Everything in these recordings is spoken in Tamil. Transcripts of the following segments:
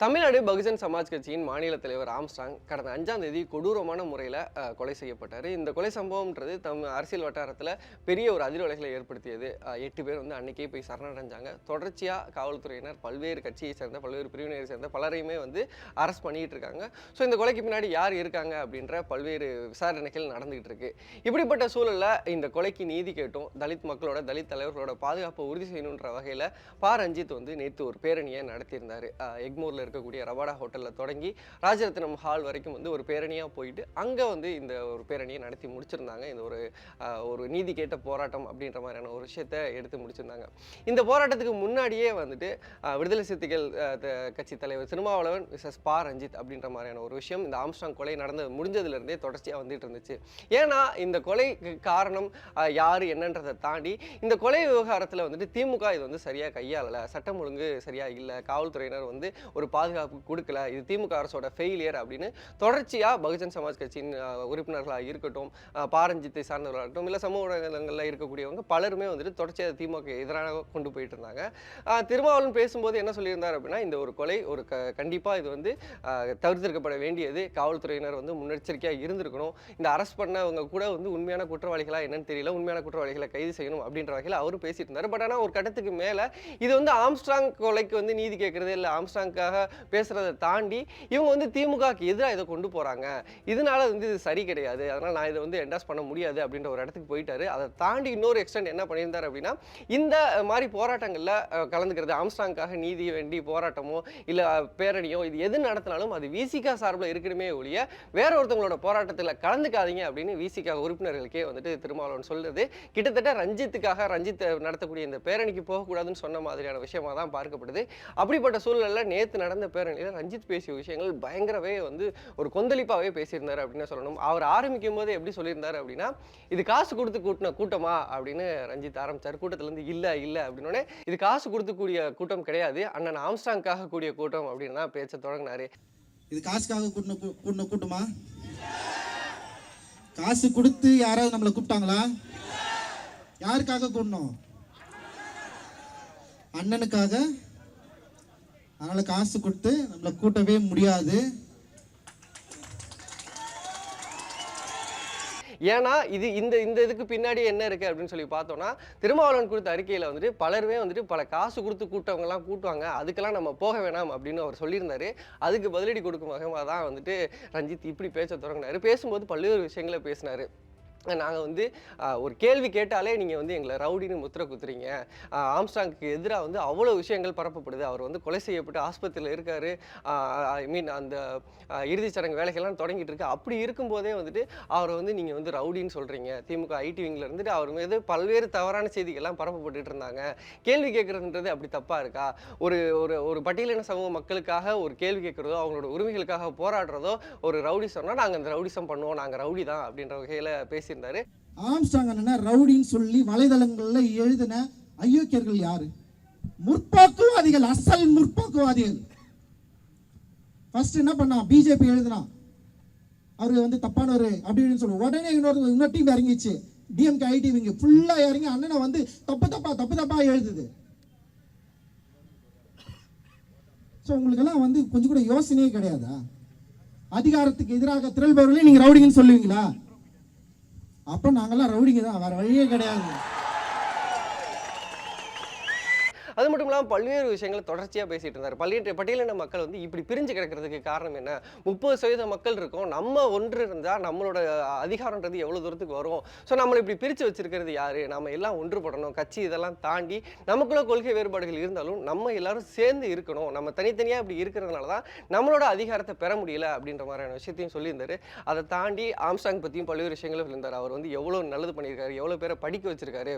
தமிழ்நாடு பகுஜன் சமாஜ் கட்சியின் மாநில தலைவர் ஆம்ஸ்டாங் கடந்த அஞ்சாம் தேதி கொடூரமான முறையில் கொலை செய்யப்பட்டார். இந்த கொலை சம்பவம்ன்றது தம் அரசியல் வட்டாரத்தில் பெரிய ஒரு அதிர்வலைகளை ஏற்படுத்தியது. எட்டு பேர் வந்து அன்னைக்கே போய் சரணடைஞ்சாங்க. தொடர்ச்சியாக காவல்துறையினர் பல்வேறு கட்சியை சேர்ந்த பல்வேறு பிரிவினரை சேர்ந்த பலரையுமே வந்து அரெஸ்ட் பண்ணிட்டு இருக்காங்க ஸோ இந்த கொலைக்கு பின்னாடி யார் இருக்காங்க அப்படின்ற பல்வேறு விசாரணைகள் நடந்துகிட்டு இருக்கு இப்படிப்பட்ட சூழலில் இந்த கொலைக்கு நீதி கேட்டும் தலித் மக்களோட தலித் தலைவர்களோட பாதுகாப்பை உறுதி செய்யணுன்ற வகையில் பா. ரஞ்சித் வந்து நேற்று ஒரு பேரணியை நடத்தியிருந்தார். எக்மூரில் இருக்கக்கூடிய ரவாடா ஹோட்டலில் தொடங்கி ராஜரத்னம் ஹால் வரைக்கும் வந்து ஒரு பேரணியாக போயிட்டு அங்கே வந்து இந்த ஒரு பேரணியை நடத்தி முடிச்சிருந்தாங்க. இந்த ஒரு ஒரு நீதி கேட்ட போராட்டம் அப்படின்ற மாதிரியான ஒரு விஷயத்தை எடுத்து முடிச்சிருந்தாங்க. இந்த போராட்டத்துக்கு முன்னாடியே வந்துட்டு விடுதலை சிறுத்தைகள் கட்சி தலைவர் திருமாவளவன் விசஸ் பா. ரஞ்சித் அப்படின்ற மாதிரியான ஒரு விஷயம் இந்த ஆம்ஸ்டாங் கொலை நடந்து முடிஞ்சதுலேருந்தே தொடர்ச்சியாக வந்துட்டு இருந்துச்சு. ஏன்னா இந்த கொலைக்கு காரணம் யார் என்னன்றதை தாண்டி இந்த கொலை விவகாரத்தில் வந்துட்டு திமுக இது வந்து சரியாக கையாளலை. சட்டம் ஒழுங்கு சரியாக இல்லை. காவல்துறையினர் வந்து ஒரு பாதுகாப்பு கொடுக்கல இது திமுக அரசோட ஃபெயிலியர் அப்படின்னு தொடர்ச்சியாக பகுஜன் சமாஜ் கட்சியின் உறுப்பினர்களாக இருக்கட்டும் பாரஞ்சித்தை சார்ந்தவர்களாக இருக்கட்டும் இல்லை சமூக ஊடகங்களில் இருக்கக்கூடியவங்க பலருமே வந்துட்டு தொடர்ச்சியாக திமுக எதிராக கொண்டு போயிட்டு இருந்தாங்க. திருமாவளவன் பேசும்போது என்ன சொல்லியிருந்தார் அப்படின்னா இந்த ஒரு கொலை ஒரு க கண்டிப்பாக இது வந்து தவிர்த்திருக்கப்பட வேண்டியது. காவல்துறையினர் வந்து முன்னெச்சரிக்கையாக இருந்திருக்கணும். இந்த அரெஸ்ட் பண்ணவங்க கூட வந்து உண்மையான குற்றவாளிகளா என்னன்னு தெரியல உண்மையான குற்றவாளிகளை கைது செய்யணும் அப்படின்ற வகையில் அவரும் பேசிட்டு இருந்தார். பட் ஆனால் ஒரு கட்டத்துக்கு மேலே இது வந்து ஆம்ஸ்ட்ராங் கொலைக்கு வந்து நீதி கேட்கறது இல்லை. ஆம்ஸ்ட்ராங்காக பேசுறதை தாண்டி இவங்க வந்து திமுகக்கு எதிராக இதை கொண்டு போறாங்க. இதனால வந்து இது சரி கிடையாது. அதனால நான் இதை வந்து என்டாஸ் பண்ண முடியாது அப்படின்ற ஒரு இடத்துக்கு போயிட்டாரு. அதை தாண்டி இன்னொரு எக்ஸ்டென்ட் என்ன பண்ணியிருந்தார் அப்படின்னா இந்த மாதிரி போராட்டங்களில் கலந்துக்கிறது ஆம்ஸ்டாங்காக நீதி வேண்டி போராட்டமோ இல்லை பேரணியோ இது எது நடத்தினாலும் அது விசிகா சார்பில் இருக்கணுமே ஒழிய வேற ஒருத்தவங்களோட போராட்டத்தில் கலந்துக்காதீங்க அப்படின்னு விசிகா உறுப்பினர்களுக்கே வந்துட்டு திருமாவளவன் சொல்றது. கிட்டத்தட்ட ரஞ்சித்துக்காக ரஞ்சித் நடத்தக்கூடிய இந்த பேரணிக்கு போகக்கூடாதுன்னு சொன்ன மாதிரியான விஷயமா தான் பார்க்கப்படுது. அப்படிப்பட்ட சூழ்நிலை நேற்று நடந்த நடந்த பேரணியில் ரஞ்சித் பேசிய விஷயங்கள் பயங்கரவே வந்து ஒரு கொந்தளிப்பாகவே பேசியிருந்தார் அப்படின்னு சொல்லணும். அவர் ஆரம்பிக்கும் போது எப்படி சொல்லியிருந்தார் அப்படின்னா இது காசு கொடுத்து கூட்டின கூட்டமா அப்படின்னு ரஞ்சித் ஆரம்பிச்சார். கூட்டத்திலேருந்து இல்லை இல்லை அப்படின்னோடனே இது காசு கொடுத்து கூடிய கூட்டம் கிடையாது. அண்ணன் ஆம்ஸ்டாங்காக கூடிய கூட்டம் அப்படின்னு தான் பேச்ச தொடங்கினாரு. இது காசுக்காக கூட்டின கூட்டின கூட்டமா? காசு கொடுத்து யாராவது நம்மளை கூப்பிட்டாங்களா? யாருக்காக கூடணும் அண்ணனுக்காக? அதனால் காசு கொடுத்து நம்மளை கூட்டவே முடியாது. ஏன்னா இது இந்த இந்த இதுக்கு பின்னாடி என்ன இருக்குது அப்படின்னு சொல்லி பார்த்தோம்னா திருமாவளவன் கொடுத்த அறிக்கையில் வந்துட்டு பலருமே வந்துட்டு பல காசு கொடுத்து கூட்டவங்கலாம் கூட்டுவாங்க. அதுக்கெல்லாம் நம்ம போக வேணாம் அப்படின்னு அவர் சொல்லியிருந்தாரு. அதுக்கு பதிலடி கொடுக்கும் வகையாக தான் வந்துட்டு ரஞ்சித் இப்படி பேச தொடங்கினார். பேசும்போது பல்வேறு விஷயங்களை பேசினாரு. நாங்கள் வந்து ஒரு கேள்வி கேட்டாலே நீங்கள் வந்து எங்களை ரவுடின்னு முத்திர குத்துறீங்க. ஆம்ஸ்டாங்க்கு எதிராக வந்து அவ்வளோ விஷயங்கள் பரப்பப்படுது. அவர் வந்து கொலை செய்யப்பட்டு ஆஸ்பத்திரியில் இருக்கார். ஐ மீன் அந்த இறுதிச் சடங்கு வேலைகள்லாம் தொடங்கிட்டு இருக்கு. அப்படி இருக்கும்போதே வந்துட்டு அவரை வந்து நீங்கள் வந்து ரவுடின்னு சொல்கிறீங்க திமுக ஐடி விங்கில் இருந்துட்டு அவர் மீது பல்வேறு தவறான செய்திகள்லாம் பரப்பப்பட்டுட்டு இருந்தாங்க. கேள்வி கேட்குறதுன்றது அப்படி தப்பாக இருக்கா? ஒரு ஒரு ஒரு பட்டியலின சமூக மக்களுக்காக ஒரு கேள்வி கேட்குறதோ அவங்களோட உரிமைகளுக்காக போராடுறதோ ஒரு ரவுடி சொன்னால் நாங்கள் அந்த ரவுடிசம் பண்ணுவோம். நாங்கள் ரவுடி தான் அப்படின்ற வகையில் பேசி பேசியிருந்தாரு ஆம்ஸ்டாங் அண்ணனை ரவுடின்னு சொல்லி வலைதளங்களில் எழுதின அயோக்கியர்கள் யாரு? முற்போக்குவாதிகள் அசல் முற்போக்குவாதிகள். ஃபர்ஸ்ட் என்ன பண்ணான்? பிஜேபி எழுதினான். அவர் வந்து தப்பானவர் அப்படின்னு சொல்லுவோம் உடனே இன்னொரு இன்னொரு டீம் இறங்கிச்சு. டிஎம்கே ஐடி இவங்க ஃபுல்லா இறங்கி அண்ணனை வந்து தப்பு தப்பா தப்பு தப்பா எழுதுது. ஸோ உங்களுக்கெல்லாம் வந்து கொஞ்சம் கூட யோசனையே கிடையாதா? அதிகாரத்துக்கு எதிராக திரள்பவர்களே நீங்க ரவுடிங்கன்னு சொல்லுவீங்களா? அப்போ நாங்கள்லாம் ரவுடிங்க தான். வேறு வழியே கிடையாது. அது மட்டும் இல்லாமல் பல்வேறு விஷயங்களை தொடர்ச்சியாக பேசிட்டு இருந்தார். பல்வேறு பட்டியலின மக்கள் வந்து இப்படி பிரிஞ்சு கிடக்கிறதுக்கு காரணம் என்ன? முப்பது சதவீத மக்கள் இருக்கோம். நம்ம ஒன்று இருந்தால் நம்மளோட அதிகாரன்றது எவ்வளோ தூரத்துக்கு வரும்? ஸோ நம்மளை இப்படி பிரித்து வச்சிருக்கிறது யாரு? நம்ம எல்லாம் ஒன்றுபடணும். கட்சி இதெல்லாம் தாண்டி நமக்குள்ள கொள்கை வேறுபாடுகள் இருந்தாலும் நம்ம எல்லாரும் சேர்ந்து இருக்கணும். நம்ம தனித்தனியாக இப்படி இருக்கிறதுனால தான் நம்மளோட அதிகாரத்தை பெற முடியல அப்படின்ற மாதிரியான விஷயத்தையும் சொல்லியிருந்தார். அதை தாண்டி ஆம்சாங் பற்றியும் பல்வேறு விஷயங்களும் இருந்தார் அவர் வந்து எவ்வளோ நல்லது பண்ணியிருக்காரு எவ்வளோ பேரை படிக்க வச்சிருக்காரு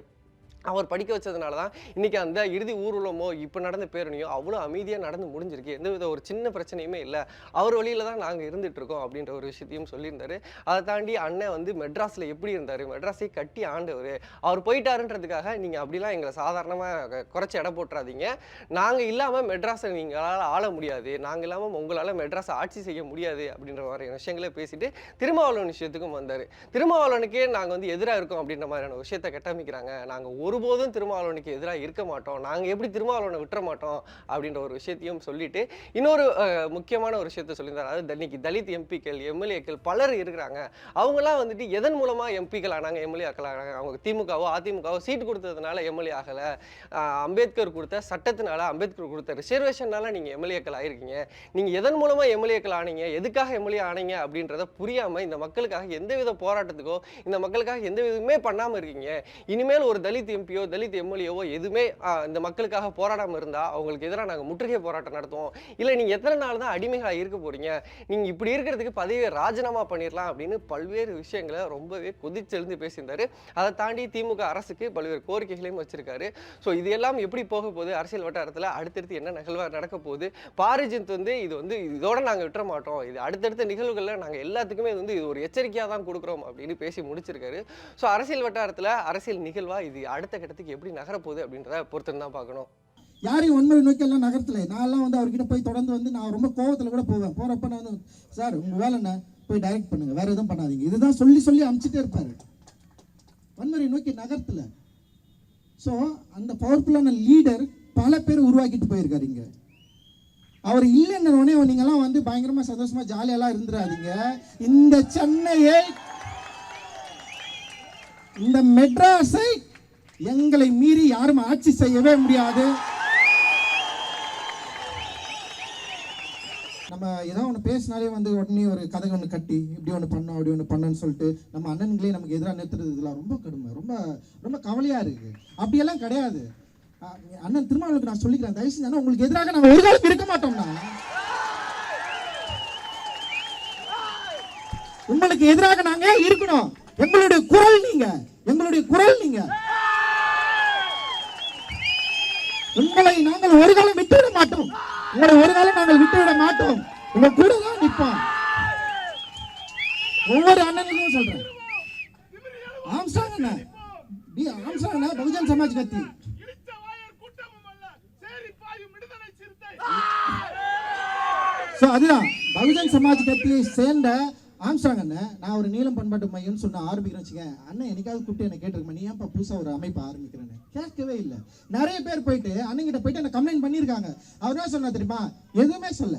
அவர் படிக்க வச்சதுனால தான் இன்னைக்கு அந்த இறுதி ஊர்வலமோ இப்போ நடந்த பேரணியோ அவ்வளோ அமைதியாக நடந்து முடிஞ்சிருக்கு. எந்த வித ஒரு சின்ன பிரச்சனையுமே இல்லை. அவர் வழியில தான் நாங்கள் இருந்துகிட்ருக்கோம் அப்படின்ற ஒரு விஷயத்தையும் சொல்லியிருந்தாரு. அதை தாண்டி அண்ணன் வந்து மெட்ராஸில் எப்படி இருந்தார்? மெட்ராஸை கட்டி ஆண்டவர். அவர் போயிட்டாருன்றதுக்காக நீங்கள் அப்படிலாம் எங்களை சாதாரணமாக குறைச்சி எடை போட்டுறாதீங்க. நாங்கள் இல்லாமல் மெட்ராஸை நீங்களால் ஆள முடியாது. நாங்கள் இல்லாமல் உங்களால் மெட்ராஸை ஆட்சி செய்ய முடியாது அப்படின்ற மாதிரியான விஷயங்களை பேசிட்டு திருமாவளவன் விஷயத்துக்கும் வந்தார். திருமாவளவனுக்கே நாங்கள் வந்து எதிராக இருக்கோம் அப்படின்ற மாதிரியான விஷயத்தை கட்டமைக்கிறாங்க. நாங்கள் ஒருபோதும் திருமாவளவனுக்கு எதிராக இருக்க மாட்டோம். நாங்கள் எப்படி திருமாவளவனை விட்டுற மாட்டோம் அப்படின்ற ஒரு விஷயத்தையும் சொல்லிட்டு இன்னொரு முக்கியமான ஒரு விஷயத்த சொல்லியிருந்தார். அதாவது இன்னைக்கு தலித் எம்பிக்கள் எம்எல்ஏக்கள் பலர் இருக்கிறாங்க. அவங்களாம் வந்துட்டு எதன் மூலமாக எம்பிக்கள் ஆனாங்க எம்எல்ஏ ஆக்கலாங்க அவங்க திமுகவோ அதிமுகவோ சீட் கொடுத்ததுனால எம்எல்ஏ ஆகலை. அம்பேத்கர் கொடுத்த சட்டத்தினால அம்பேத்கர் கொடுத்த ரிசர்வேஷனால நீங்கள் எம்எல்ஏக்கள் ஆயிருக்கீங்க. நீங்கள் எதன் மூலமாக எம்எல்ஏக்கள் ஆனீங்க? எதுக்காக எம்எல்ஏ ஆனீங்க? அப்படின்றத புரியாமல் இந்த மக்களுக்காக எந்தவித போராட்டத்துக்கோ இந்த மக்களுக்காக எந்த விதமே பண்ணாமல் இருக்கீங்க. இனிமேல் ஒரு தலித் எம்பியோ தலித் எம்எல்ஏவோ எதுவுமே இந்த மக்களுக்காக போராடாமல் இருந்தால் அவங்களுக்கு எதிராக நாங்கள் முற்றுகை போராட்டம் நடத்துவோம். இல்லை நீங்கள் எத்தனை நாள் தான் அடிமைகளாக இருக்க போறீங்க? நீங்கள் இப்படி இருக்கிறதுக்கு பதவியை ராஜினாமா பண்ணிடலாம் அப்படின்னு பல்வேறு விஷயங்களை ரொம்பவே கொதிச்செழுந்து பேசியிருந்தாரு. அதை தாண்டி திமுக அரசுக்கு பல்வேறு கோரிக்கைகளையும் வச்சிருக்காரு. ஸோ இது எல்லாம் எப்படி போக போகுது? அரசியல் வட்டாரத்தில் அடுத்தடுத்து என்ன நிகழ்வாக நடக்க போகுது? பாரிஜித் வந்து இது வந்து இதோட நாங்கள் விட்டுற மாட்டோம். இது அடுத்தடுத்த நிகழ்வுகளில் நாங்கள் எல்லாத்துக்குமே வந்து இது ஒரு எச்சரிக்கையாக தான் கொடுக்குறோம் அப்படின்னு பேசி முடிச்சிருக்காரு. ஸோ அரசியல் வட்டாரத்தில் அரசியல் நிகழ்வா இது அடுத்த கட்டத்துக்கு எப்படி நகரப்போகுது அப்படின்றத பொறுத்து தான் பார்க்கணும். யாரையும் வன்முறை நோக்கி எல்லாம் நகரத்தில். நான்லாம் வந்து அவர்கிட்ட போய் தொடர்ந்து வந்து நான் ரொம்ப கோவத்தில் கூட போவேன். போகிறப்ப நான் வந்து சார் உங்கள் வேலை என்ன? போய் டைரக்ட் பண்ணுங்கள் வேற எதுவும் பண்ணாதீங்க. இதுதான் சொல்லி சொல்லி அனுப்பிச்சிட்டே இருப்பார். வன்முறை நோக்கி நகரத்தில். ஸோ அந்த பவர்ஃபுல்லான லீடர் பல பேர் உருவாக்கிட்டு போயிருக்காரு இங்கே. அவர் இல்லைன்ன உடனே நீங்கள்லாம் வந்து பயங்கரமா சந்தோஷமா ஜாலியெல்லாம் இருந்துடாதீங்க இந்த சென்னையை இந்த மெட்ராஸை எங்களை மீறி யாரும் ஆட்சி செய்யவே முடியாது. நம்ம ஏதோ ஒன்று பேசினாலே வந்து உடனே ஒரு கதை ஒன்று கட்டி இப்படி ஒன்று பண்ணோம் அப்படி ஒன்று பண்ணோன்னு சொல்லிட்டு நம்ம அண்ணன்களே நமக்கு எதிராக நிறுத்துறது இதெல்லாம் ரொம்ப கடுமை. ரொம்ப ரொம்ப கவலையாக இருக்கு. அப்படியெல்லாம் கிடையாது. அண்ணன் திருமாவளுக்கு நான் சொல்லிக்கிறேன். தயவு செஞ்சு உங்களுக்கு எதிராக நாங்கள் ஒரு காலம் இருக்க மாட்டோம்னா உங்களுக்கு எதிராக நாங்க இருக்கணும். எங்களுடைய குரல் நீங்க. எங்களுடைய குரல் நீங்க. உங்களை நாங்கள் ஒரு காலம் விட்டுவிட மாட்டோம். உங்களை ஒரு காலம் நாங்கள் விட்டுவிட மாட்டோம். உங்க கூட தான் நிற்போம். ஒவ்வொரு அண்ணனுக்கும் சொல்றேன். ஆம்ஸ்டாங் அண்ணன் டி பகுஜன் சமாஜ் கத்தி ஸோ அதுதான். பகுஜன் சமாஜ் கட்சியை சேர்ந்த ஆம்ஸ்டாங் அண்ணன். நான் ஒரு நீளம் பண்பாட்டு மையம்னு சொன்ன ஆரம்பிக்கிறேன் வச்சுக்கேன் அண்ணன் என்னைக்காவது கூப்பிட்டு என்ன கேட்டிருக்கேன் நீ ஏன்ப்பா புதுசாக ஒரு அமைப்பு ஆரம்பிக்கிறேன்னு? கேட்கவே இல்லை. நிறைய பேர் போயிட்டு அண்ணங்கிட்ட போயிட்டு என்ன கம்ப்ளைண்ட் பண்ணியிருக்காங்க. அவர் என்ன சொன்னா தெரியுமா? எதுவுமே சொல்ல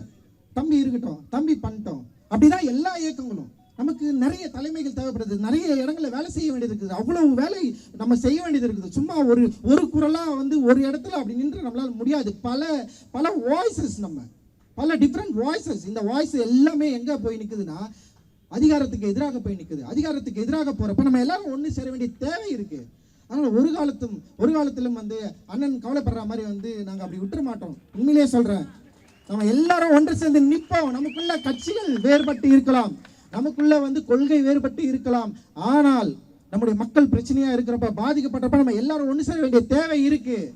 தம்பி இருக்கட்டும் தம்பி பண்ணிட்டோம். அப்படிதான் எல்லா இயக்கங்களும். நமக்கு நிறைய தலைமைகள் தேவைப்படுது. நிறைய இடங்களில் வேலை செய்ய வேண்டியது இருக்குது. அவ்வளவு வேலை நம்ம செய்ய வேண்டியது இருக்குது. சும்மா ஒரு ஒரு குரலாக வந்து ஒரு இடத்துல அப்படி நின்று நம்மளால் முடியாது. பல பல வாய்ஸஸ் நம்ம. பல டிஃப்ரெண்ட் வாய்ஸஸ் இந்த வாய்ஸ் எல்லாமே எங்கே போய் நிற்குதுன்னா அதிகாரத்துக்கு எதிராக போய் நிற்குது அதிகாரத்துக்கு எதிராக போகிறப்ப நம்ம எல்லாரும் ஒன்று சேர வேண்டிய தேவை இருக்குது அதனால் ஒரு காலத்தும் ஒரு காலத்திலும் வந்து அண்ணன் கவலைப்படுற மாதிரி வந்து நாங்கள் அப்படி விட்டுற மாட்டோம். உண்மையிலேயே சொல்கிறேன் நம்ம எல்லாரும் ஒன்று சேர்ந்து நிற்போம். நமக்குள்ள கட்சிகள் வேறுபட்டு இருக்கலாம். நமக்குள்ள வந்து கொள்கை வேறுபட்டு இருக்கலாம். ஆனால் நம்முடைய மக்கள் பிரச்சனையாக இருக்கிறப்ப பாதிக்கப்பட்டப்ப நம்ம எல்லாரும் ஒன்று சேர வேண்டிய தேவை இருக்குது